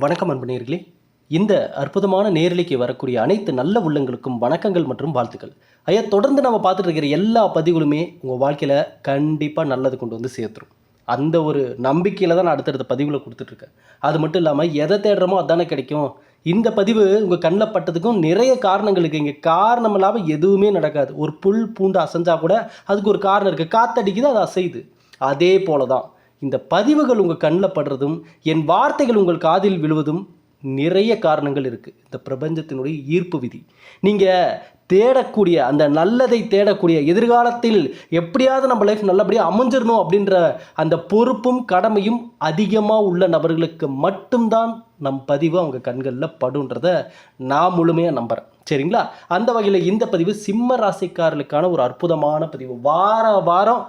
வணக்கம் அன்பனீர்களே இந்த அற்புதமான நேரலைக்கு வரக்கூடிய அனைத்து நல்ல உள்ளங்களுக்கும் வணக்கங்கள் மற்றும் வாழ்த்துக்கள். ஐயா தொடர்ந்து நம்ம பார்த்துட்டு இருக்கிற எல்லா பதிவுகளுமே உங்கள் வாழ்க்கையில் கண்டிப்பாக நல்லது கொண்டு வந்து சேர்த்துரும். அந்த ஒரு நம்பிக்கையில் தான் நான் அடுத்தடுத்த பதிவுகளை கொடுத்துட்ருக்கேன். அது மட்டும் இல்லாமல் எதை தேடுறோமோ அதானே கிடைக்கும். இந்த பதிவு உங்கள் கண்ணில் பட்டதுக்கும் நிறைய காரணங்கள் இருக்குது இங்கே காரணம் இல்லாமல் எதுவுமே நடக்காது. ஒரு புல் பூண்டு அசைஞ்சால் கூட அதுக்கு ஒரு காரணம் இருக்குது காத்தடிக்குது அது அசையுது. அதே போல தான் இந்த பதிவுகள் உங்கள் கண்ணில் படுறதும் என் வார்த்தைகள் உங்கள் காதில் விழுவதும் நிறைய காரணங்கள் இருக்குது இந்த பிரபஞ்சத்தினுடைய ஈர்ப்பு விதி. நீங்கள் தேடக்கூடிய அந்த நல்லதை தேடக்கூடிய எதிர்காலத்தில் எப்படியாவது நம்ம லைஃப் நல்லபடியாக அமைஞ்சிடணும் அப்படின்ற அந்த பொறுப்பும் கடமையும் அதிகமாக உள்ள நபர்களுக்கு மட்டும்தான் நம் பதிவு அவங்க கண்களில் படுன்றத நான் முழுமையாக நம்புகிறேன் சரிங்களா? அந்த வகையில் இந்த பதிவு சிம்ம ராசிக்காரர்களுக்கான ஒரு அற்புதமான பதிவு. வார வாரம்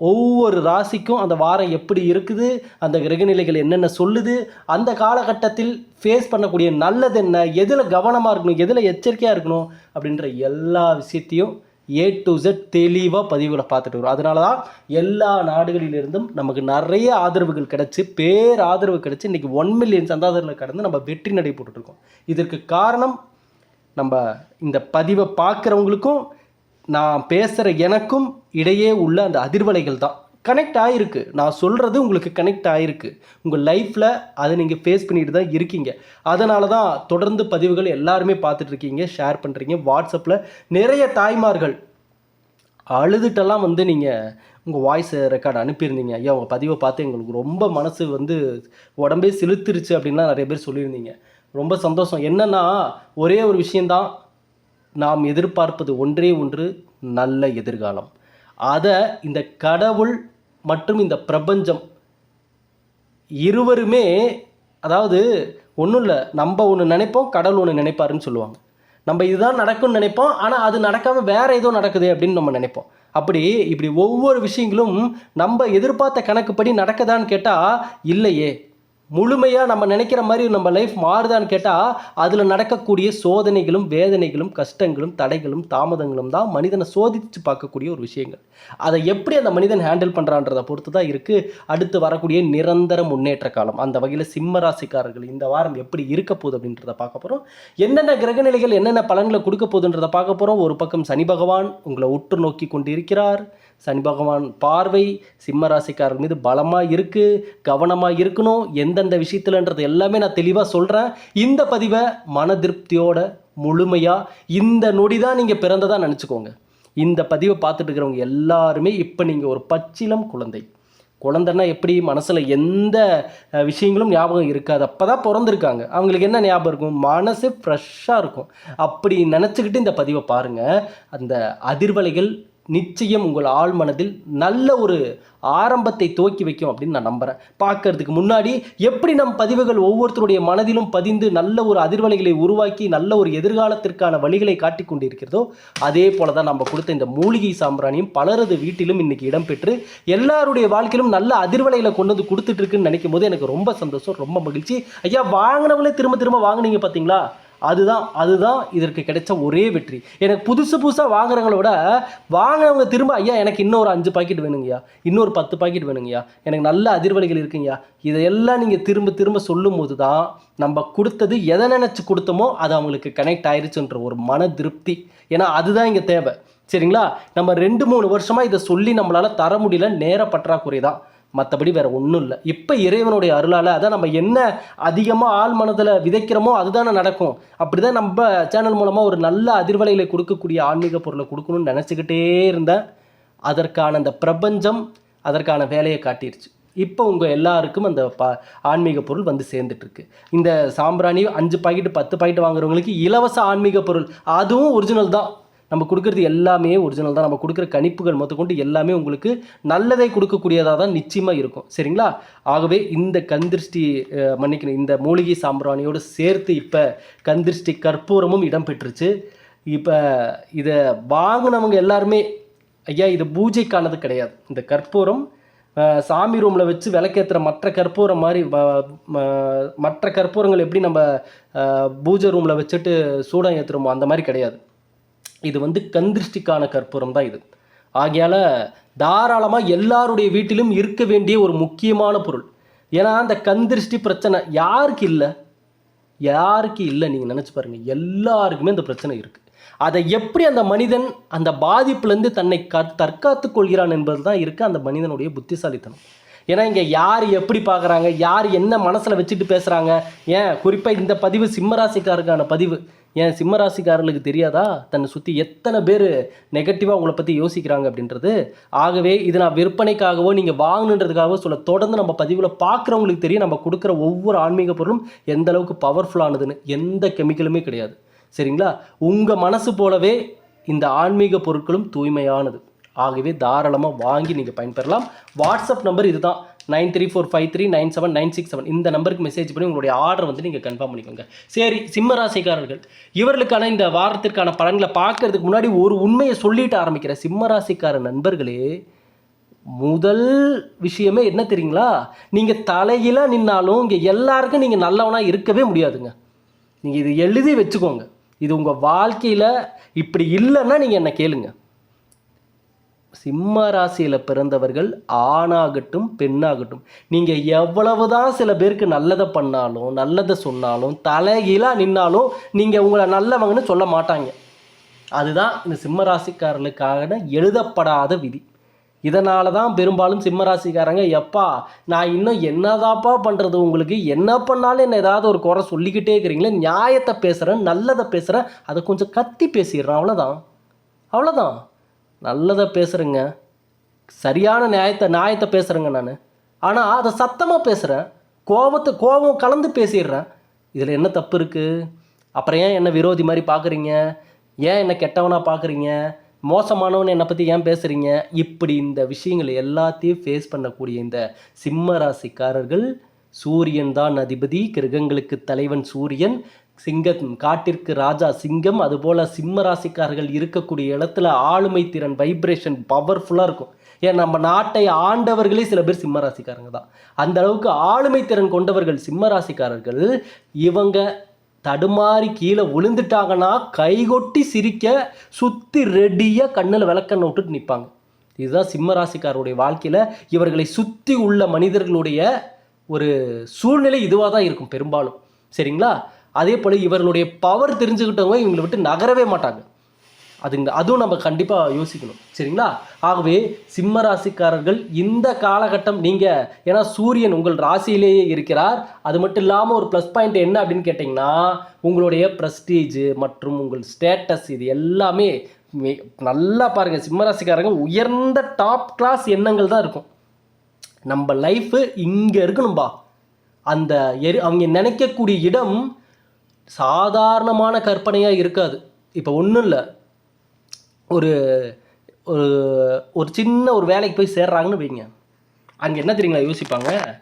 ஒவ்வொரு ராசிக்கும் அந்த வாரம் எப்படி இருக்குது? அந்த கிரகநிலைகள் என்னென்ன சொல்லுது? அந்த காலகட்டத்தில் ஃபேஸ் பண்ணக்கூடிய நல்லது என்ன? எதில் கவனமாக இருக்கணும்? எதில் எச்சரிக்கையாக இருக்கணும்? அப்படின்ற எல்லா விஷயத்தையும் ஏ டு ஜெட் தெளிவாக பதிவுகளை பார்த்துட்டு வரும். அதனால தான் எல்லா நாடுகளிலிருந்தும் நமக்கு நிறைய ஆதரவுகள் கிடச்சி பேர் ஆதரவு கிடச்சி இன்றைக்கி ஒன் மில்லியன் சந்தாதாரர்கள் கடந்து நம்ம வெற்றி நடை போட்டுட்ருக்கோம் இதற்கு காரணம் நம்ம இந்த பதிவை பார்க்குறவங்களுக்கும் நான் பேசுகிற எனக்கும் இடையே உள்ள அந்த அதிர்வலைகள் தான். கனெக்ட் ஆகிருக்கு நான் சொல்கிறது உங்களுக்கு கனெக்ட் ஆகிருக்கு உங்கள் லைஃப்பில் அதை நீங்கள் ஃபேஸ் பண்ணிட்டு தான் இருக்கீங்க. அதனால தான் தொடர்ந்து பதிவுகள் எல்லாருமே பார்த்துட்ருக்கீங்க ஷேர் பண்ணுறீங்க வாட்ஸ்அப்பில் நிறைய தாய்மார்கள் அழுதுட்டெல்லாம் வந்து நீங்கள் உங்கள் வாய்ஸ் ரெக்கார்டு அனுப்பியிருந்தீங்க. ஐயா உங்கள் பதிவை பார்த்து எங்களுக்கு ரொம்ப மனசு வந்து உடம்பே சிலுத்துருச்சு அப்படின்லாம் நிறைய பேர் சொல்லியிருந்தீங்க. ரொம்ப சந்தோஷம். என்னன்னா ஒரே ஒரு விஷயந்தான் நாம் எதிர்பார்ப்பது ஒன்றே ஒன்று நல்ல எதிர்காலம். அதை இந்த கடவுள் மற்றும் இந்த பிரபஞ்சம் இருவருமே அதாவது ஒன்றும் இல்லை நம்ம ஒன்று நினைப்போம் கடவுள் ஒன்று நினைப்பாருன்னு சொல்லுவாங்க. நம்ம இதுதான் நடக்கும்னு நினைப்போம் ஆனால் அது நடக்காமல் வேறு ஏதோ நடக்குது அப்படின்னு நம்ம நினைப்போம். அப்படி இப்படி ஒவ்வொரு விஷயங்களும் நம்ம எதிர்பார்த்த கணக்குப்படி நடக்குதான்னு கேட்டால் இல்லையே. முழுமையாக நம்ம நினைக்கிற மாதிரி நம்ம லைஃப் மாறுதான்னு கேட்டால் அதில் நடக்கக்கூடிய சோதனைகளும் வேதனைகளும் கஷ்டங்களும் தடைகளும் தாமதங்களும் தான் மனிதனை சோதித்து பார்க்கக்கூடிய ஒரு விஷயங்கள். அதை எப்படி அந்த மனிதன் ஹேண்டில் பண்ணுறான்றதை பொறுத்து தான் இருக்குது அடுத்து வரக்கூடிய நிரந்தர முன்னேற்ற காலம். அந்த வகையில் சிம்ம ராசிக்காரர்கள் இந்த வாரம் எப்படி இருக்க போகுது அப்படின்றத பார்க்க போகிறோம் என்னென்ன கிரகநிலைகள் என்னென்ன பலன்களை கொடுக்க போகுதுன்றதை பார்க்க போகிறோம் ஒரு பக்கம் சனி பகவான் உங்களை உற்று நோக்கி கொண்டிருக்கிறார். சனி பகவான் பார்வை சிம்மராசிக்காரர் மீது பலமாக இருக்குது கவனமாக இருக்கணும். எந்தெந்த விஷயத்துலன்றது எல்லாமே நான் தெளிவாக சொல்கிறேன் இந்த பதிவை மன திருப்தியோட முழுமையாக இந்த நொடி தான் நீங்கள் பிறந்ததாக நினச்சிக்கோங்க. இந்த பதிவை பார்த்துட்டு இருக்கிறவங்க எல்லாருமே இப்போ நீங்கள் ஒரு பச்சிலம் குழந்தை. குழந்தைன்னா எப்படி? மனசில் எந்த விஷயங்களும் ஞாபகம் இருக்காது. அப்போ தான் பிறந்திருக்காங்க. அவங்களுக்கு என்ன ஞாபகம் இருக்கும்? மனசு ஃப்ரெஷ்ஷாக இருக்கும். அப்படி நினச்சிக்கிட்டு இந்த பதிவை பாருங்கள் அந்த அதிர்வலைகள் நிச்சயம் உங்கள் ஆழ்மனதில் நல்ல ஒரு ஆரம்பத்தை துவக்கி வைக்கும் அப்படின்னு நான் நம்புகிறேன் பார்க்கறதுக்கு முன்னாடி எப்படி நம் பதிவுகள் ஒவ்வொருத்தருடைய மனதிலும் பதிந்து நல்ல ஒரு அதிர்வலைகளை உருவாக்கி நல்ல ஒரு எதிர்காலத்திற்கான வழிகளை காட்டி கொண்டிருக்கிறதோ அதே போல தான் நம்ம கொடுத்த இந்த மூலிகை சாம்பிராணியும் பலரது வீட்டிலும் இன்னைக்கு இடம்பெற்று எல்லாருடைய வாழ்க்கையிலும் நல்ல அதிர்வலைகளை கொண்டு வந்து கொடுத்துட்டு இருக்குன்னு நினைக்கும் போது எனக்கு ரொம்ப சந்தோஷம் ரொம்ப மகிழ்ச்சி. ஐயா வாங்கினவங்களே திரும்ப திரும்ப வாங்குனீங்க பார்த்தீங்களா? அதுதான் அதுதான் இதற்கு கிடைச்ச ஒரே வெற்றி. எனக்கு புதுசு புதுசாக வாங்குறவங்கள விட வாங்கினவங்க திரும்ப ஐயா எனக்கு இன்னொரு அஞ்சு பாக்கெட் வேணுங்கய்யா. இன்னொரு பத்து பாக்கெட் வேணுங்கய்யா. எனக்கு நல்ல அதிர்வலைகள் இருக்குங்கய்யா. இதையெல்லாம் நீங்கள் திரும்ப திரும்ப சொல்லும் போது தான் நம்ம கொடுத்தது எதை நினச்சி கொடுத்தோமோ அது அவங்களுக்கு கனெக்ட் ஆயிருச்சுன்ற ஒரு மன திருப்தி. ஏன்னா அதுதான் இங்கே தேவை. சரிங்களா? நம்ம ரெண்டு மூணு வருஷமாக இதை சொல்லி நம்மளால் தர முடியல நேர பற்றாக்குறை தான். மற்றபடி வேறு ஒன்றும் இல்லை. இப்போ இறைவனுடைய அருளால் அதான் நம்ம என்ன அதிகமாக ஆள் மனதில் விதைக்கிறோமோ அதுதானே நடக்கும். அப்படி தான் நம்ம சேனல் மூலமாக ஒரு நல்ல அதிர்வலைகளை கொடுக்கக்கூடிய ஆன்மீக பொருளை கொடுக்கணும்னு நினச்சிக்கிட்டே இருந்தேன் அதற்கான அந்த பிரபஞ்சம் அதற்கான வேலையை காட்டிருச்சு. இப்போ உங்கள் எல்லாருக்கும் அந்த ப ஆன்மீக பொருள் வந்து சேர்ந்துட்டுருக்கு. இந்த சாம்பிராணி அஞ்சு பாக்கெட்டு பத்து பாக்கெட்டு வாங்குறவங்களுக்கு இலவச ஆன்மீக பொருள். அதுவும் ஒரிஜினல் தான். நம்ம கொடுக்குறது எல்லாமே ஒரிஜினல் தான். நம்ம கொடுக்குற கணிப்புகள் முதற்கொண்டு எல்லாமே உங்களுக்கு நல்லதை கொடுக்கக்கூடியதாக தான் நிச்சயமாக இருக்கும். சரிங்களா? ஆகவே இந்த கந்திருஷ்டி மன்னிக்கணும். இந்த மூலிகை சாம்பிராணியோடு சேர்த்து இப்போ கந்திருஷ்டி கற்பூரமும் இடம்பெற்றுச்சு இப்போ இதை வாங்கினவங்க எல்லாருமே ஐயா இது பூஜைக்கானது கிடையாது. இந்த கற்பூரம் சாமி ரூமில் வச்சு விளக்கேற்றுற மற்ற கற்பூரம் மாதிரி மற்ற கற்பூரங்கள் எப்படி நம்ம பூஜை ரூமில் வச்சுட்டு சூடம் ஏற்றுறோமோ அந்த மாதிரி கிடையாது. இது வந்து கந்திருஷ்டிக்கான கற்பூரம் தான் இது. ஆகையால் தாராளமாக எல்லாருடைய வீட்டிலும் இருக்க வேண்டிய ஒரு முக்கியமான பொருள். ஏன்னா அந்த கந்திருஷ்டி பிரச்சனை யாருக்கு இல்லை? யாருக்கு இல்லை நீங்கள் நினச்சி பாருங்கள் எல்லாருக்குமே இந்த பிரச்சனை இருக்குது அதை எப்படி அந்த மனிதன் அந்த பாதிப்புலேருந்து தன்னை க தற்காத்து கொள்கிறான் என்பது தான் இருக்குது அந்த மனிதனுடைய புத்திசாலித்தனம். ஏன்னா இங்கே யார் எப்படி பார்க்குறாங்க யார் என்ன மனசில் வச்சுட்டு பேசுகிறாங்க ஏன்? குறிப்பாக இந்த பதிவு சிம்மராசிக்காருக்கான பதிவு. ஏன் சிம்மராசிக்காரர்களுக்கு தெரியாதா? தன்னை சுற்றி எத்தனை பேர் நெகட்டிவாக உங்களை பற்றி யோசிக்கிறாங்க அப்படின்றது. ஆகவே இது நான் விற்பனைக்காகவோ நீங்கள் வாங்கணுன்றதுக்காகவோ சொல்ல தொடர்ந்து நம்ம பதிவில் பார்க்குறவங்களுக்கு தெரியும். நம்ம கொடுக்குற ஒவ்வொரு ஆன்மீக பொருளும் எந்த அளவுக்கு பவர்ஃபுல்லானதுன்னு எந்த கெமிக்கலுமே கிடையாது. சரிங்களா? உங்கள் மனசு போலவே இந்த ஆன்மீக பொருட்களும் தூய்மையானது. ஆகவே தாராளமாக வாங்கி நீங்கள் பயன்பெறலாம். வாட்ஸ்அப் நம்பர் இதுதான். Nine three four five three nine seven nine six seven இந்த நம்பருக்கு மெசேஜ் பண்ணி உங்களுடைய ஆர்டர் வந்து நீங்கள் கன்ஃபார்ம் பண்ணிக்கோங்க. சரி சிம்மராசிக்காரர்கள் இவர்களுக்கான இந்த வாரத்திற்கான பலன்களை பார்க்கறதுக்கு முன்னாடி ஒரு உண்மையை சொல்லிட்டு ஆரம்பிக்கிற சிம்மராசிக்கார நண்பர்களே முதல் விஷயமே என்ன தெரியுங்களா? நீங்கள் தலையில நின்னாலும் இங்கே எல்லாருக்கும் நீங்கள் நல்லவனாக இருக்கவே முடியாதுங்க. நீங்கள் இது எழுதி வச்சுக்கோங்க. இது உங்கள் வாழ்க்கையில் இப்படி இல்லைன்னா நீங்கள் என்ன கேளுங்க. சிம்ம ராசியில் பிறந்தவர்கள் ஆணாகட்டும் பெண்ணாகட்டும். நீங்கள் எவ்வளவு தான் சில பேருக்கு நல்லதை பண்ணாலும் நல்லதை சொன்னாலும் தலைகீழாக நின்னாலும் நீங்கள் உங்களை நல்லவங்கன்னு சொல்ல மாட்டாங்க. அதுதான் இந்த சிம்ம ராசிக்காரர்களுக்காக எழுதப்படாத விதி. இதனால தான் பெரும்பாலும் சிம்ம ராசிக்காரங்க எப்பா நான் இன்னும் என்னதாப்பா பண்ணுறது உங்களுக்கு என்ன பண்ணாலும் என்ன ஏதாவது ஒரு குறை சொல்லிக்கிட்டே இருக்கிறீங்களே நியாயத்தை பேசுகிறேன் நல்லதை பேசுகிறேன் அதை கொஞ்சம் கத்தி பேசிடுறேன். அவ்வளோதான் அவ்வளோதான் நல்லதை பேசுகிறேங்க சரியான நியாயத்தை நியாயத்தை பேசுகிறேங்க நான். ஆனால் அதை சத்தமாக பேசுகிறேன் கோபத்தை கோபம் கலந்து பேசிடுறேன். இதில் என்ன தப்பு இருக்குது அப்புறம் ஏன் என்ன விரோதி மாதிரி பார்க்குறீங்க ஏன் என்ன கெட்டவனாக பார்க்குறீங்க மோசமானவன் என்னை பற்றி ஏன் பேசுகிறீங்க இப்படி இந்த விஷயங்கள் எல்லாத்தையும் ஃபேஸ் பண்ணக்கூடிய இந்த சிம்ம ராசிக்காரர்கள் சூரியன் தான் அதிபதி. கிரகங்களுக்கு தலைவன் சூரியன். சிங்கம் காட்டிற்கு ராஜா சிங்கம் அதுபோல் சிம்ம ராசிக்காரர்கள் இருக்கக்கூடிய இடத்துல ஆளுமை திறன் வைப்ரேஷன் பவர்ஃபுல்லாக இருக்கும். ஏன் நம்ம நாட்டை ஆண்டவர்களே சில பேர் சிம்ம ராசிக்காரங்க தான். அந்த அளவுக்கு ஆளுமை திறன் கொண்டவர்கள் சிம்ம ராசிக்காரர்கள் இவங்க தடுமாறி கீழே விழுந்துட்டாங்கன்னா கைகொட்டி சிரிக்க சுற்றி ரெடியாக கண்ணில் விளக்கண்ணை விட்டுட்டு நிற்பாங்க இதுதான் சிம்ம ராசிக்காரருடைய வாழ்க்கையில் இவர்களை சுற்றி உள்ள மனிதர்களுடைய ஒரு சூழ்நிலை இதுவாக தான் இருக்கும் பெரும்பாலும். சரிங்களா? அதே போல் இவர்களுடைய பவர் தெரிஞ்சுக்கிட்டவங்க இவங்களை விட்டு நகரவே மாட்டாங்க. அதுங்க அதுவும் நம்ம கண்டிப்பாக யோசிக்கணும். சரிங்களா? ஆகவே சிம்ம ராசிக்காரர்கள் இந்த காலகட்டம் நீங்கள் ஏன்னா சூரியன் உங்கள் ராசியிலேயே இருக்கிறார். அது மட்டும் இல்லாமல் ஒரு ப்ளஸ் பாயிண்ட் என்ன அப்படின்னு கேட்டிங்கன்னா உங்களுடைய ப்ரெஸ்டீஜ் மற்றும் உங்கள் ஸ்டேட்டஸ் இது எல்லாமே நல்லா பாருங்கள் சிம்ம ராசிக்காரங்க உயர்ந்த டாப் கிளாஸ் எண்ணங்கள் தான் இருக்கும். நம்ம லைஃபு இங்கே இருக்கணும்பா. அந்த எரி அவங்க நினைக்கக்கூடிய இடம் சாதாரணமான கற்பனையாக இருக்காது. இப்போ ஒன்றும் இல்லை. ஒரு ஒரு ஒரு சின்ன ஒரு வேலைக்கு போய் சேர்றாங்கன்னு வைங்க. அங்கே என்ன தெரியுங்களா யோசிப்பாங்க?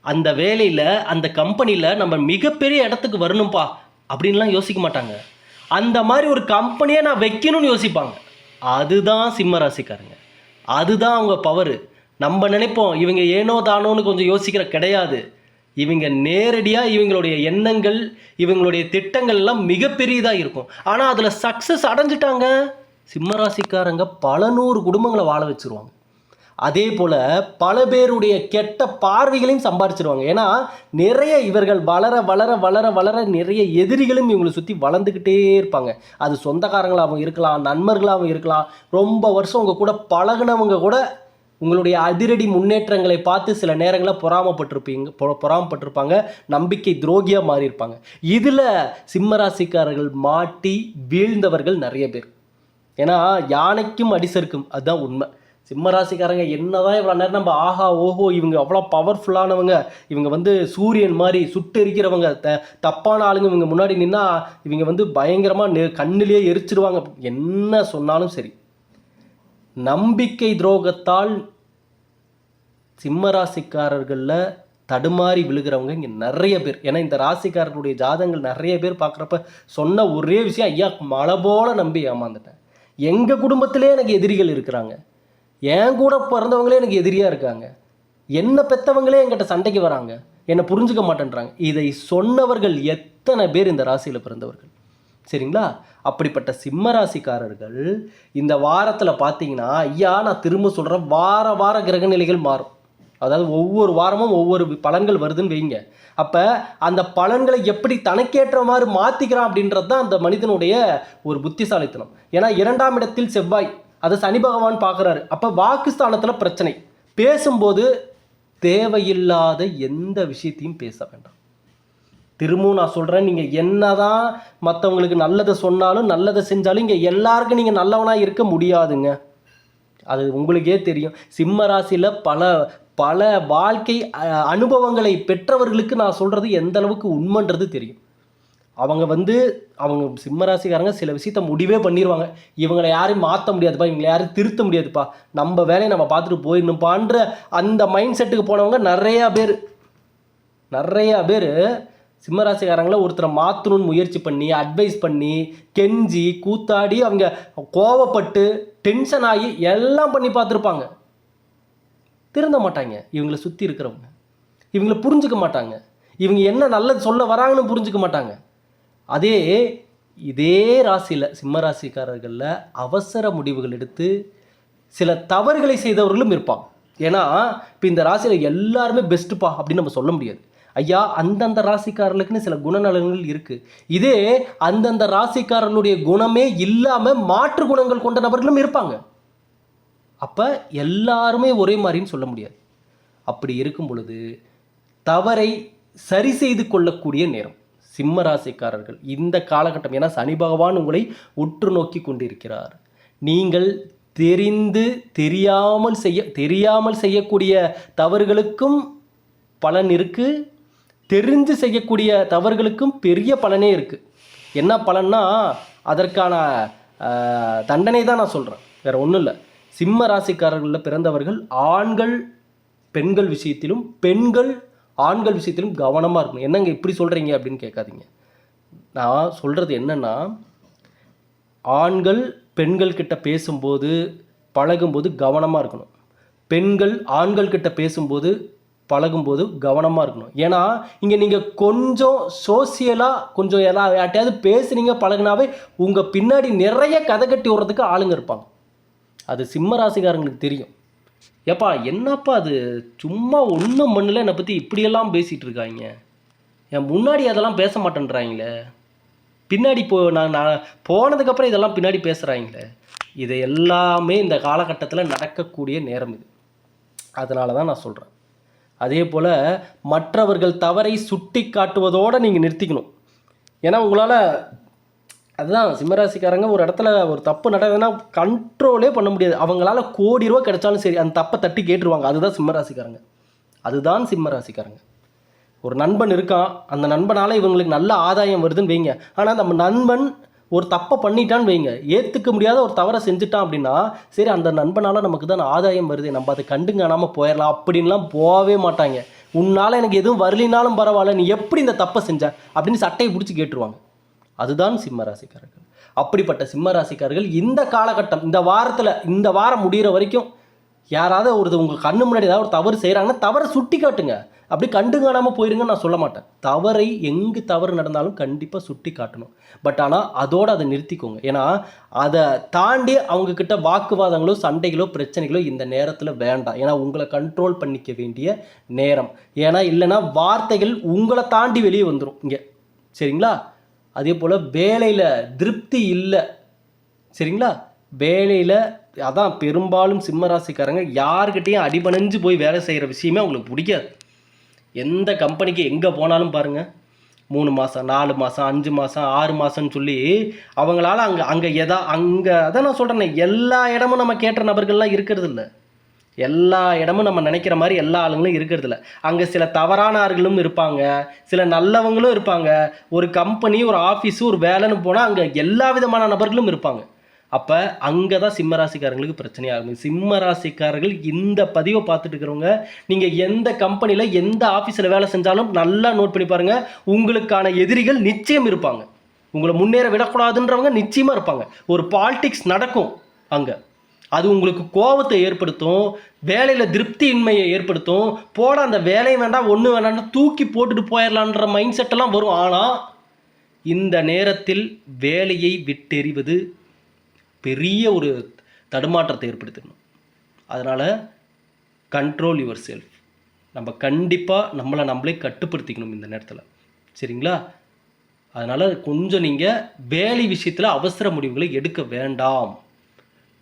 அந்த வேலையில் அந்த கம்பெனியில் நம்ம மிகப்பெரிய இடத்துக்கு வரணும்ப்பா அப்படின்லாம் யோசிக்க மாட்டாங்க. அந்த மாதிரி ஒரு கம்பெனியை நான் வைக்கணும்னு யோசிப்பாங்க. அதுதான் சிம்ம ராசிக்காரங்க. அதுதான் அவங்க பவரு நம்ம நினைப்போம் இவங்க ஏனோ தானோன்னு கொஞ்சம் யோசிக்கிற கிடையாது. இவங்க நேரடியாக இவங்களுடைய எண்ணங்கள் இவங்களுடைய திட்டங்கள் எல்லாம் மிகப்பெரியதாக இருக்கும். ஆனால் அதில் சக்ஸஸ் அடைஞ்சிட்டாங்க. சிம்மராசிக்காரங்க பல நூறு குடும்பங்களை வாழ வச்சுருவாங்க. அதே போல் பல பேருடைய கெட்ட பார்வைகளையும் சம்பாரிச்சிருவாங்க. ஏன்னா நிறைய இவர்கள் வளர வளர வளர வளர நிறைய எதிரிகளும் இவங்களை சுற்றி வளர்ந்துக்கிட்டே இருப்பாங்க. அது சொந்தக்காரங்களாகவும் இருக்கலாம் நண்பர்களாகவும் இருக்கலாம். ரொம்ப வருஷம் உங்கள் கூட பழகுனவங்க கூட உங்களுடைய அதிரடி முன்னேற்றங்களை பார்த்து சில நேரங்களில் பொறாமப்பட்டிருப்பீங்க பொ- பொறாமப்பட்டிருப்பாங்க நம்பிக்கை துரோகியாக மாறியிருப்பாங்க. இதில் சிம்மராசிக்காரர்கள் மாட்டி வீழ்ந்தவர்கள் நிறைய பேர். ஏன்னா யானைக்கும் அடிசருக்கும் அதுதான் உண்மை. சிம்மராசிக்காரங்க என்னதான் இவ்வளோ நேரம் நம்ம ஆஹா ஓஹோ இவங்க அவ்வளோ பவர்ஃபுல்லானவங்க இவங்க வந்து சூரியன் மாதிரி சுட்டு எரிக்கிறவங்க த தப்பான ஆளுங்க இவங்க முன்னாடி நின்னா இவங்க வந்து பயங்கரமாக நெ கண்ணிலேயே எரிச்சிருவாங்க. என்ன சொன்னாலும் சரி. நம்பிக்கை துரோகத்தால் சிம்ம ராசிக்காரர்களில் தடுமாறி விழுகிறவங்க இங்கே நிறைய பேர். ஏன்னா இந்த ராசிக்காரர்களுடைய ஜாதங்கள் நிறைய பேர் பார்க்குறப்ப சொன்ன ஒரே விஷயம் ஐயா மழை போல நம்பி ஏமாந்துட்டேன். எங்கள் குடும்பத்திலே எனக்கு எதிரிகள் இருக்கிறாங்க. என் கூட பிறந்தவங்களே எனக்கு எதிரியாக இருக்காங்க. என்னை பெற்றவங்களே என்கிட்ட சண்டைக்கு வராங்க. என்னை புரிஞ்சுக்க மாட்டேன்றாங்க. இதை சொன்னவர்கள் எத்தனை பேர் இந்த ராசியில் பிறந்தவர்கள்? சரிங்களா? அப்படிப்பட்ட சிம்மராசிக்காரர்கள் இந்த வாரத்தில் பார்த்தீங்கன்னா ஐயா நான் திரும்ப சொல்கிறேன் வார வார கிரக நிலைகள் மாறும். அதாவது ஒவ்வொரு வாரமும் ஒவ்வொரு பலன்கள் வருதுன்னு வைங்க. அப்போ அந்த பலன்களை எப்படி தனக்கேற்ற மாதிரி மாற்றிக்கிறான் அப்படின்றது தான் அந்த மனிதனுடைய ஒரு புத்திசாலித்தனம். ஏன்னா இரண்டாம் இடத்தில் செவ்வாய் அதை சனி பகவான் பார்க்குறாரு அப்போ வாக்குஸ்தானத்தில் பிரச்சனை. பேசும்போது தேவையில்லாத எந்த விஷயத்தையும் பேச வேண்டாம். திரும்பவும் நான் சொல்கிறேன் நீங்கள் என்னதான் மற்றவங்களுக்கு நல்லதை சொன்னாலும் நல்லதை செஞ்சாலும் இங்கே எல்லாருக்கும் நீங்கள் நல்லவனாக இருக்க முடியாதுங்க. அது உங்களுக்கே தெரியும். சிம்ம ராசியில் பல பல வாழ்க்கை அனுபவங்களை பெற்றவர்களுக்கு நான் சொல்கிறது எந்த அளவுக்கு உண்மைன்றது தெரியும். அவங்க வந்து அவங்க சிம்மராசிக்காரங்க சில விஷயத்த முடிவே பண்ணிடுவாங்க இவங்களை யாரையும் மாற்ற முடியாதுப்பா இவங்களை யாரும் திருத்த முடியாதுப்பா. நம்ம வேலையை நம்ம பார்த்துட்டு போயிடணும்ப்பான்ற அந்த மைண்ட் செட்டுக்கு போனவங்க நிறையா பேர். நிறையா பேர் சிம்மராசிக்காரங்களை ஒருத்தரை மாற்றணும்னு முயற்சி பண்ணி அட்வைஸ் பண்ணி கெஞ்சி கூத்தாடி அவங்க கோவப்பட்டு டென்ஷன் ஆகி எல்லாம் பண்ணி பார்த்துருப்பாங்க. திருந்த மாட்டாங்க. இவங்களை சுற்றி இருக்கிறவங்க. இவங்களை புரிஞ்சுக்க மாட்டாங்க. இவங்க என்ன நல்லது சொல்ல வராங்கன்னு புரிஞ்சுக்க மாட்டாங்க. அதே இதே ராசியில் சிம்ம ராசிக்காரர்களில் அவசர முடிவுகள் எடுத்து சில தவறுகளை செய்தவர்களும் இருப்பாங்க. ஏன்னா இப்போ இந்த ராசியில் எல்லாருமே பெஸ்ட்டுப்பா அப்படின்னு நம்ம சொல்ல முடியாது. ஐயா அந்தந்த ராசிக்காரர்களுக்குன்னு சில குணநலன்கள் இருக்குது இதே அந்தந்த ராசிக்காரர்களுடைய குணமே இல்லாமல் மாற்று குணங்கள் கொண்ட நபர்களும் இருப்பாங்க. அப்போ எல்லாருமே ஒரே மாதிரின்னு சொல்ல முடியாது. அப்படி இருக்கும் பொழுது தவறை சரி செய்து கொள்ளக்கூடிய நேரம். சிம்ம ராசிக்காரர்கள் இந்த காலகட்டம். ஏன்னா சனி பகவான் உங்களை உற்று நோக்கி கொண்டிருக்கிறார். நீங்கள் தெரிந்து தெரியாமல் செய்ய தெரியாமல் செய்யக்கூடிய தவறுகளுக்கும் பலன் இருக்குது தெரிஞ்சு செய்யக்கூடிய தவறுகளுக்கும் பெரிய பலனே இருக்குது என்ன பலன்னா அதற்கான தண்டனை தான் நான் சொல்கிறேன் வேற ஒன்றும் இல்லை. சிம்ம ராசிக்காரர்களில் பிறந்தவர்கள் ஆண்கள் பெண்கள் விஷயத்திலும் பெண்கள் ஆண்கள் விஷயத்திலும் கவனமாக இருக்கணும். என்னங்க இப்படி சொல்கிறீங்க அப்படின்னு கேட்காதீங்க. நான் சொல்கிறது என்னென்னா ஆண்கள் பெண்கள் கிட்ட பேசும்போது பழகும்போது கவனமாக இருக்கணும். பெண்கள் ஆண்கள் கிட்ட பேசும்போது பழகும்போது கவனமாக இருக்கணும். ஏன்னா இங்கே நீங்கள் கொஞ்சம் சோசியலாக கொஞ்சம் எல்லாம் யார்ட்டையாவது பேசுனீங்க பழகுனாவே உங்கள் பின்னாடி நிறைய கதை கட்டி விடுறதுக்கு ஆளுங்க இருப்பாங்க. அது சிம்ம ராசிக்காரங்களுக்கு தெரியும். ஏப்பா என்னப்பா அது? சும்மா ஒன்றும் மண்ணில் என்னை பற்றி இப்படியெல்லாம் பேசிகிட்டு இருக்காங்க. என் முன்னாடி அதெல்லாம் பேச மாட்டேன்றாங்களே. பின்னாடி போ நான் நான் போனதுக்கப்புறம் இதெல்லாம் பின்னாடி பேசுகிறாங்களே இது எல்லாமே இந்த காலகட்டத்தில் நடக்கக்கூடிய நேரம் இது. அதனால தான் நான் சொல்கிறேன் அதே போல் மற்றவர்கள் தவறை சுட்டி காட்டுவதோடு நீங்கள் நிறுத்திக்கணும். ஏன்னா உங்களால் அதுதான் சிம்மராசிக்காரங்க ஒரு இடத்துல ஒரு தப்பு நடக்குதுன்னா கண்ட்ரோலே பண்ண முடியாது. அவங்களால கோடி ரூபா கிடைச்சாலும் சரி அந்த தப்பை தட்டி கேட்டுருவாங்க. அதுதான் சிம்மராசிக்காரங்க. அதுதான் சிம்மராசிக்காரங்க. ஒரு நண்பன் இருக்கான். அந்த நண்பனால் இவங்களுக்கு நல்ல ஆதாயம் வருதுன்னு வைங்க. ஆனால் நம்ம நண்பன் ஒரு தப்பை பண்ணிட்டான்னு வைங்க. ஏற்றுக்க முடியாத ஒரு தவறை செஞ்சுட்டான் அப்படின்னா சரி அந்த நண்பனால் நமக்கு தான் ஆதாயம் வருது நம்ம அதை கண்டு காணாமல் போயிடலாம் அப்படின்லாம் போகவே மாட்டாங்க. உன்னால் எனக்கு எதுவும் வரலினாலும் பரவாயில்ல நீ எப்படி இந்த தப்பை செஞ்ச? அப்படின்னு சட்டையை பிடிச்சி கேட்டுருவாங்க. அதுதான் சிம்ம ராசிக்காரர்கள். அப்படிப்பட்ட சிம்ம ராசிக்காரர்கள் இந்த காலகட்டம் இந்த வாரத்தில் இந்த வாரம் முடிகிற வரைக்கும் யாராவது ஒரு உங்கள் கண்ணு முன்னாடி ஏதாவது ஒரு தவறு செய்கிறாங்கன்னா தவறை சுட்டி காட்டுங்க. அப்படி கண்டு காணாமல் போயிருங்கன்னு நான் சொல்ல மாட்டேன். தவறை எங்கு தவறு நடந்தாலும் கண்டிப்பாக சுட்டி காட்டணும். பட் ஆனால் அதோடு அதை நிறுத்திக்கோங்க. ஏன்னா அதை தாண்டி அவங்கக்கிட்ட வாக்குவாதங்களோ சண்டைகளோ பிரச்சனைகளோ இந்த நேரத்தில் வேண்டாம். ஏன்னா உங்களை கண்ட்ரோல் பண்ணிக்க வேண்டிய நேரம். ஏன்னா இல்லைன்னா வார்த்தைகள் உங்களை தாண்டி வெளியே வந்துடும் இங்கே. சரிங்களா? அதே போல் வேலையில் திருப்தி இல்லை. சரிங்களா? வேலையில் அதான் பெரும்பாலும் சிம்மராசிக்காரங்க ராசிக்காரங்க அடிபணிஞ்சு போய் வேலை செய்கிற விஷயமே அவங்களுக்கு பிடிக்காது. எந்த கம்பெனிக்கு எங்கே போனாலும் பாருங்கள் மூணு மாதம் நாலு மாதம் அஞ்சு மாதம் ஆறு மாதம்னு சொல்லி அவங்களால அங்கே அங்கே எதா அங்கே அதான் நான் சொல்கிறேனே எல்லா இடமும் நம்ம கேட்ட நபர்கள்லாம் இருக்கிறது இல்லை எல்லா இடமும் நம்ம நினைக்கிற மாதிரி எல்லா ஆளுங்களும் இருக்கிறது இல்லை அங்கே சில தவறான ஆள்களும் இருப்பாங்க சில நல்லவங்களும் இருப்பாங்க. ஒரு கம்பெனி ஒரு ஆஃபீஸு ஒரு வேலைன்னு போனால் அங்கே எல்லா விதமான நபர்களும் இருப்பாங்க. அப்போ அங்கே தான் சிம்ம ராசிக்காரங்களுக்கு பிரச்சனையாகும் சிம்ம ராசிக்காரர்கள் இந்த பதிவை பார்த்துட்டு இருக்கிறவங்க நீங்கள் எந்த கம்பெனியில் எந்த ஆஃபீஸில் வேலை செஞ்சாலும் நல்லா நோட் பண்ணி பாருங்கள் உங்களுக்கான எதிரிகள் நிச்சயம் இருப்பாங்க. உங்களை முன்னேற விடக்கூடாதுன்றவங்க நிச்சயமாக இருப்பாங்க. ஒரு பாலிடிக்ஸ் நடக்கும் அங்கே. அது உங்களுக்கு கோபத்தை ஏற்படுத்தும் வேலையில் திருப்தியின்மையை ஏற்படுத்தும். போட அந்த வேலையை வேண்டாம் ஒன்று வேண்டாம்னு தூக்கி போட்டுட்டு போயிடலான்ற மைண்ட் செட்டெல்லாம் வரும். ஆனால் இந்த நேரத்தில் வேலையை விட்டெறிவது பெரிய ஒரு தடுமாற்றத்தை ஏற்படுத்திடணும் அதனால் கண்ட்ரோல் யுவர் செல்ஃப் நம்ம கண்டிப்பாக நம்மளை நம்மளே கட்டுப்படுத்திக்கணும் இந்த நேரத்தில். சரிங்களா? அதனால் கொஞ்சம் நீங்கள் வேலை விஷயத்தில் அவசர முடிவுகளை எடுக்க வேண்டாம்.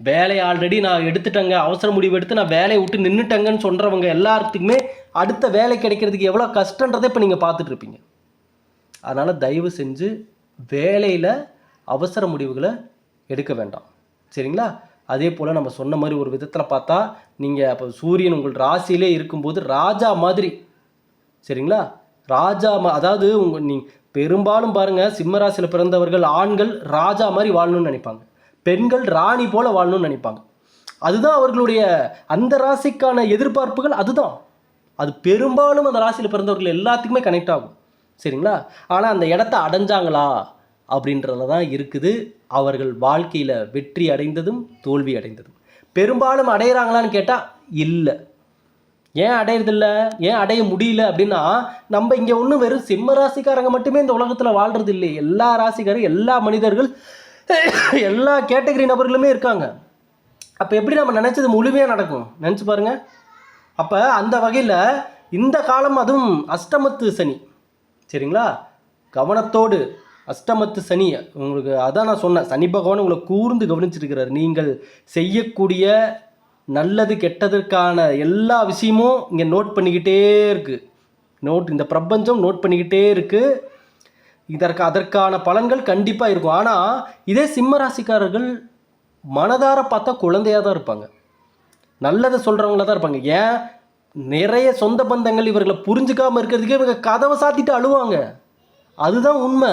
வேலையை ஆல்ரெடி நான் எடுத்துட்டேங்க. அவசர முடிவு எடுத்து நான் வேலையை விட்டு நின்றுட்டேங்கன்னு சொல்கிறவங்க எல்லாத்துக்குமே அடுத்த வேலை கிடைக்கிறதுக்கு எவ்வளோ கஷ்டன்றதை இப்போ நீங்கள் பார்த்துட்ருப்பீங்க அதனால் தயவு செஞ்சு வேலையில் அவசர முடிவுகளை எடுக்க வேண்டாம். சரிங்களா? அதே போல் நம்ம சொன்ன மாதிரி ஒரு விதத்தில் பார்த்தா நீங்கள் அப்போ சூரியன் உங்கள் ராசியிலே இருக்கும்போது ராஜா மாதிரி. சரிங்களா? ராஜா மா- அதாவது உங்கள் நீ பெரும்பாலும் பாருங்கள் சிம்ம ராசியில் பிறந்தவர்கள் ஆண்கள் ராஜா மாதிரி வாழணும்னு நினைப்பாங்க. பெண்கள் ராணி போல் வாழணும்னு நினைப்பாங்க. அதுதான் அவர்களுடைய அந்த ராசிக்கான எதிர்பார்ப்புகள் அதுதான். அது பெரும்பாலும் அந்த ராசியில் பிறந்தவர்கள் எல்லாத்துக்குமே கனெக்ட் ஆகும். சரிங்களா? ஆனால் அந்த இடத்த அடைஞ்சாங்களா? அப்படின்றதுல தான் இருக்குது. அவர்கள் வாழ்க்கையில் வெற்றி அடைந்ததும் தோல்வி அடைந்ததும். பெரும்பாலும் அடையிறாங்களான்னு கேட்டால் இல்லை. ஏன் அடையிறதில்ல? ஏன் அடைய முடியல அப்படின்னா நம்ம இங்கே ஒன்றும் வெறும் சிம்ம ராசிக்காரங்க மட்டுமே இந்த உலகத்தில் வாழ்கிறது இல்லை எல்லா ராசிக்காரும் எல்லா மனிதர்கள் எல்லா கேட்டகரி நபர்களுமே இருக்காங்க. அப்போ எப்படி நம்ம நினச்சது முழுமையாக நடக்கும்? நினச்சி பாருங்கள் அப்போ அந்த வகையில் இந்த காலம் அதுவும் அஷ்டமத்து சனி. சரிங்களா? கவனத்தோடு அஷ்டமத்து சனி. உங்களுக்கு அதான் நான் சொன்னேன். சனி பகவான் உங்களை கூர்ந்து கவனிச்சிருக்கிறார். நீங்கள் செய்யக்கூடிய நல்லது கெட்டதற்கான எல்லா விஷயமும் இங்கே நோட் பண்ணிக்கிட்டே இருக்குது நோட் இந்த பிரபஞ்சம் நோட் பண்ணிக்கிட்டே இருக்குது இதற்கு அதற்கான பலன்கள் கண்டிப்பாக இருக்கும். ஆனால் இதே சிம்ம ராசிக்காரர்கள் மனதார பார்த்தா குழந்தையாக தான் இருப்பாங்க. நல்லதை சொல்கிறவங்கள தான் இருப்பாங்க. ஏன்? நிறைய சொந்த பந்தங்கள் இவர்களை புரிஞ்சுக்காமல் இருக்கிறதுக்கே இவங்க கதவை சாத்திட்டு அழுவாங்க. அதுதான் உண்மை.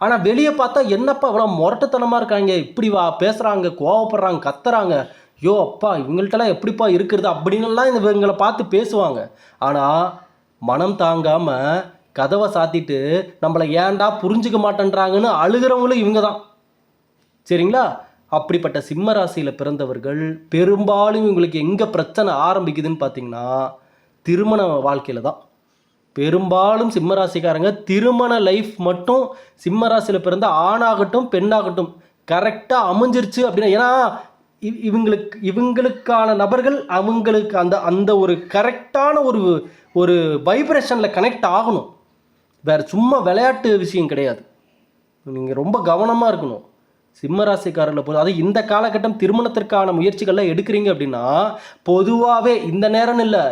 ஆனால் வெளியே பார்த்தா என்னப்பா இவ்வளோ முரட்டுத்தனமாக இருக்காங்க? இப்படி வா பேசுகிறாங்க கோவப்படுறாங்க கத்துறாங்க. ஐயோ அப்பா இவங்கள்ட்டலாம் எப்படிப்பா இருக்கிறது அப்படின்னுலாம் இந்த இவங்களை பார்த்து பேசுவாங்க. ஆனால் மனம் தாங்காமல் கதவை சாத்திட்டு நம்மளை ஏன்டா புரிஞ்சுக்க மாட்டேன்றாங்கன்னு அழுகிறவங்களும் இவங்க தான் சரிங்களா? அப்படிப்பட்ட சிம்ம ராசியில் பிறந்தவர்கள் பெரும்பாலும் இவங்களுக்கு எங்கே பிரச்சனை ஆரம்பிக்குதுன்னு பார்த்தீங்கன்னா திருமண வாழ்க்கையில் தான். பெரும்பாலும் சிம்மராசிக்காரங்க திருமண லைஃப் மட்டும் சிம்மராசியில் பிறந்த ஆணாகட்டும் பெண்ணாகட்டும் கரெக்டாக அமைஞ்சிருச்சு அப்படின்னா ஏன்னா இவ்- இவங்களுக்கு இவங்களுக்கான நபர்கள் அவங்களுக்கு அந்த அந்த ஒரு கரெக்டான ஒரு ஒரு வைப்ரேஷனில் கனெக்ட் ஆகணும். வேறு சும்மா விளையாட்டு விஷயம் கிடையாது. நீங்கள் ரொம்ப கவனமாக இருக்கணும். சிம்ம ராசிக்காரர்களை போது அது இந்த காலகட்டம் திருமணத்திற்கான முயற்சிகள்லாம் எடுக்கிறீங்க அப்படின்னா பொதுவாகவே இந்த நேரம் இல்லை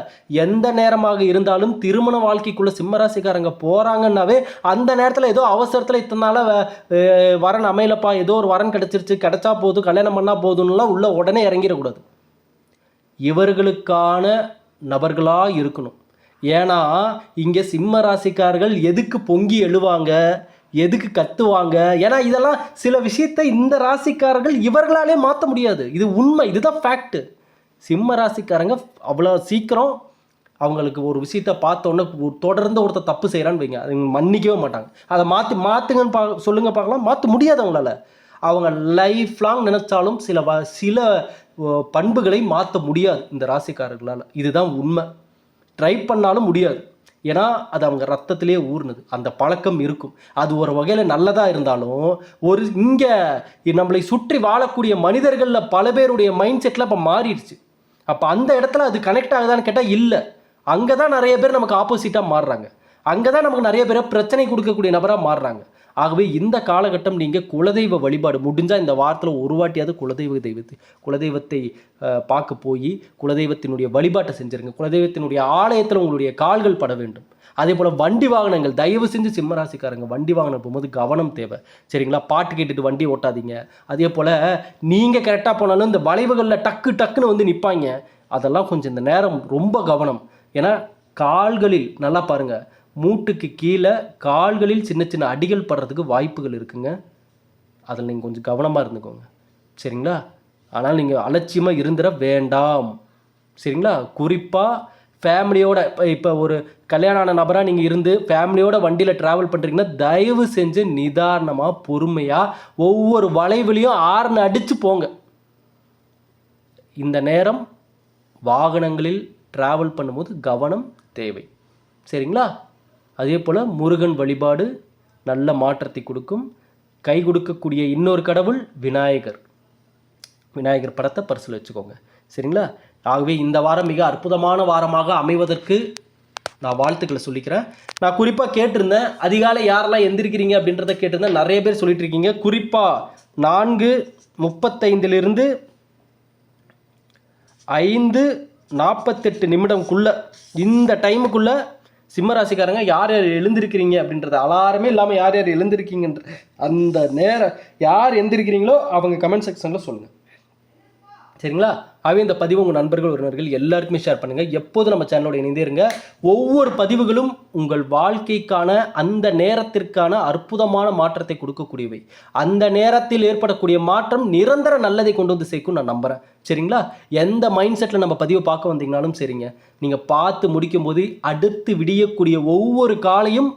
எந்த நேரமாக இருந்தாலும் திருமண வாழ்க்கைக்குள்ளே சிம்மராசிக்காரங்க போகிறாங்கன்னாவே அந்த நேரத்தில் ஏதோ அவசரத்தில் இத்தனை நாளாக வரன் அமையலப்பா ஏதோ ஒரு வரன் கிடச்சிருச்சு கிடச்சா போதும் கல்யாணம் பண்ணால் போதும்லாம் உள்ள உடனே இறங்கிடக்கூடாது. இவர்களுக்கான நபர்களாக இருக்கணும். ஏன்னா இங்கே சிம்ம ராசிக்காரர்கள் எதுக்கு பொங்கி எழுவாங்க? எதுக்கு கத்துவாங்க? ஏன்னா இதெல்லாம் சில விஷயத்தை இந்த ராசிக்காரர்கள் இவர்களாலே மாற்ற முடியாது. இது உண்மை. இதுதான் ஃபேக்ட் சிம்ம ராசிக்காரங்க அவ்வளோ சீக்கிரம் அவங்களுக்கு ஒரு விஷயத்த பார்த்தோன்னே தொடர்ந்து ஒருத்தர் தப்பு செய்கிறான்னு வைங்க. அது மன்னிக்கவே மாட்டாங்க. அதை மாற்றி மாற்றுங்கன்னு பா சொல்லுங்க பார்க்கலாம். மாற்ற முடியாது அவங்களால. அவங்க லைஃப் லாங் நினச்சாலும் சில வ சில பண்புகளை மாற்ற முடியாது இந்த ராசிக்காரர்களால். இதுதான் உண்மை. ட்ரை பண்ணாலும் முடியாது. ஏன்னா அது அவங்க ரத்தத்திலே ஊர்னது அந்த பழக்கம் இருக்கும். அது ஒரு வகையில் நல்லதாக இருந்தாலும் ஒரு இங்கே நம்மளை சுற்றி வாழக்கூடிய மனிதர்களில் பல பேருடைய மைண்ட் செட்டில் இப்போ மாறிடுச்சு. அப்போ அந்த இடத்துல அது கனெக்ட் ஆகுதான்னு கேட்டால் இல்லை. அங்கே தான் நிறைய பேர் நமக்கு ஆப்போசிட்டாக மாறுறாங்க. அங்கே தான் நமக்கு நிறைய பேர் பிரச்சனை கொடுக்கக்கூடிய நபராக மாறுறாங்க. ஆகவே இந்த காலகட்டம் நீங்கள் குலதெய்வ வழிபாடு முடிஞ்சால் இந்த வாரத்தில் ஒரு வாட்டியாவது குலதெய்வ தெய்வத்தை குலதெய்வத்தை பார்க்க போய் குலதெய்வத்தினுடைய வழிபாட்டை செஞ்சுருங்க. குலதெய்வத்தினுடைய ஆலயத்தில் உங்களுடைய கால்கள் பட வேண்டும். அதே போல் வண்டி வாகனங்கள் தயவு செஞ்சு சிம்மராசிக்காரங்க வண்டி வாகனம் போகும்போது கவனம் தேவை. சரிங்களா? பாட்டு கேட்டுட்டு வண்டி ஓட்டாதீங்க. அதே போல் நீங்கள் கரெக்டாக போனாலும் இந்த வளைவுகளில் டக்கு டக்குன்னு வந்து நிற்பாங்க அதெல்லாம் கொஞ்சம் இந்த நேரம் ரொம்ப கவனம். ஏன்னா கால்களில் நல்லா பாருங்கள் மூட்டுக்கு கீழே கால்களில் சின்ன சின்ன அடிகள் படுறதுக்கு வாய்ப்புகள் இருக்குங்க. அதில் நீங்கள் கொஞ்சம் கவனமாக இருந்துக்கோங்க. சரிங்களா? ஆனால் நீங்கள் அலட்சியமாக இருந்துட வேண்டாம். சரிங்களா? குறிப்பாக ஃபேமிலியோட இப்போ இப்போ ஒரு கல்யாணம் ஆன நபராக நீங்கள் இருந்து ஃபேமிலியோட வண்டியில் ட்ராவல் பண்ணுறீங்கன்னா தயவு செஞ்சு நிதானமாக பொறுமையாக ஒவ்வொரு வளைவுலையும் ஆறுன்னு அடித்து போங்க. இந்த நேரம் வாகனங்களில் ட்ராவல் பண்ணும்போது கவனம் தேவை. சரிங்களா? அதே போல் முருகன் வழிபாடு நல்ல மாற்றத்தை கொடுக்கும். கை கொடுக்கக்கூடிய இன்னொரு கடவுள் விநாயகர். விநாயகர் படத்தை பரிசில் வச்சுக்கோங்க. சரிங்களா? ஆகவே இந்த வாரம் மிக அற்புதமான வாரமாக அமைவதற்கு நான் வாழ்த்துக்களை சொல்லிக்கிறேன். நான் குறிப்பாக கேட்டிருந்தேன் அதிகாலை யாரெல்லாம் எந்திரிக்கிறீங்க அப்படின்றத கேட்டிருந்தேன். நிறைய பேர் சொல்லிட்டு இருக்கீங்க குறிப்பாக நான்கு முப்பத்தைந்திலிருந்து ஐந்து நாற்பத்தெட்டு நிமிடம்குள்ள இந்த டைமுக்குள்ளே சிம்மராசிக்காரங்க யார் யார் எழுந்திருக்கிறீங்க அப்படின்றத அலாரமே இல்லாமல் யார் யார் எழுந்திருக்கீங்கன்ற அந்த நேரம் யார் எந்திருக்கிறீங்களோ அவங்க கமெண்ட் செக்ஷனில் சொல்லுங்கள் சரிங்களா? ஆகவே இந்த பதிவு உங்கள் நண்பர்கள் உறவினர்கள் எல்லாருக்குமே ஷேர் பண்ணுங்கள் எப்போதும் நம்ம சேனலோட இணைந்தே இருங்க. ஒவ்வொரு பதிவுகளும் உங்கள் வாழ்க்கைக்கான அந்த நேரத்திற்கான அற்புதமான மாற்றத்தை கொடுக்கக்கூடியவை. அந்த நேரத்தில் ஏற்படக்கூடிய மாற்றம் நிரந்தர நல்லதை கொண்டு வந்து சேர்க்கும் நான் நம்புகிறேன் சரிங்களா? எந்த மைண்ட் செட்டில் நம்ம பதிவை பார்க்க வந்தீங்கனாலும் சரிங்க. நீங்கள் பார்த்து முடிக்கும்போது அடுத்து விடியக்கூடிய ஒவ்வொரு காலையும்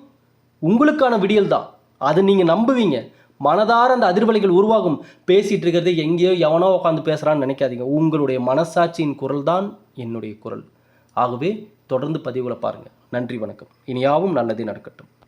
உங்களுக்கான விடியல் தான். அதை நீங்கள் நம்புவீங்க. மனதார அந்த அதிர்வலைகள் உருவாகும். பேசிகிட்டு இருக்கிறது எங்கேயோ எவனோ உட்காந்து பேசுகிறான்னு நினைக்காதீங்க. உங்களுடைய மனசாட்சியின் குரல் தான் என்னுடைய குரல். ஆகவே தொடர்ந்து பதிவுகளை பாருங்கள் நன்றி வணக்கம். இனியாவும் நல்லதே நடக்கட்டும்.